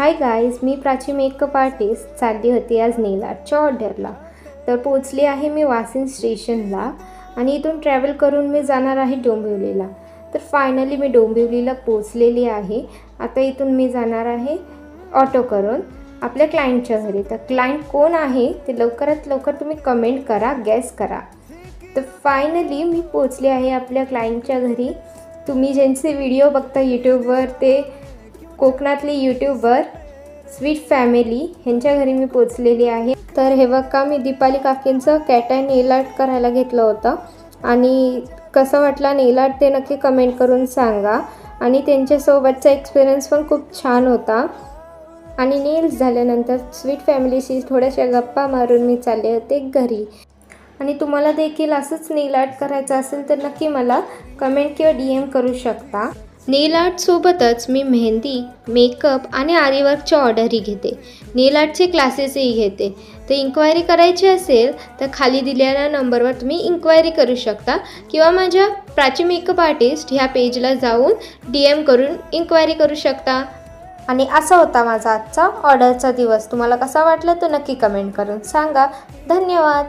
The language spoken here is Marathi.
हाय गाईज मी प्राची मेकअप आर्टिस्ट चालली होती आज नेल ऑर्डरला. तर पोचली आहे मी वासिन स्टेशनला आणि इथून ट्रॅव्हल करून मी जाणार आहे डोंबिवलीला. तर फायनली मी डोंबिवलीला पोचलेली आहे. आता इथून मी जाणार आहे ऑटो करून आपल्या क्लायंटच्या घरी. तर क्लायंट कोण आहे ते लवकरात लवकर तुम्ही कमेंट करा गॅस करा. तर फायनली मी पोचले आहे आपल्या क्लायंटच्या घरी. तुम्ही ज्यांचे व्हिडिओ बघता यूट्यूबवर ते कोकणातली यूट्यूबर स्वीट फॅमिली ह्यांच्या घरी मी पोचलेली आहे. तर हे बघा मी दीपाली काकींचं कॅट अँड नेल आर्ट करायला घेतलं होतं. आणि कसं वाटलं नेल आर्ट ते नक्की कमेंट करून सांगा. आणि त्यांच्यासोबतचा एक्सपिरियन्स पण खूप छान होता. आणि नेल्स झाल्यानंतर स्वीट फॅमिलीशी थोड्याशा गप्पा मारून मी चालले होते घरी. आणि तुम्हाला देखील असंच नेल आर्ट करायचं असेल तर नक्की मला कमेंट किंवा डी एम करू शकता. नेल आर्टसोबतच मी मेहंदी मेकअप आणि आरीवर्कच्या ऑर्डरही घेते. नेल आर्टचे क्लासेसही घेते. तर इन्क्वायरी करायची असेल तर खाली दिलेल्या नंबरवर तुम्ही इन्क्वायरी करू शकता किंवा माझ्या प्राची मेकअप आर्टिस्ट ह्या पेजला जाऊन डी एम करून इन्क्वायरी करू शकता. आणि असा होता माझा आजचा ऑर्डरचा दिवस. तुम्हाला कसा वाटला तो नक्की कमेंट करून सांगा. धन्यवाद.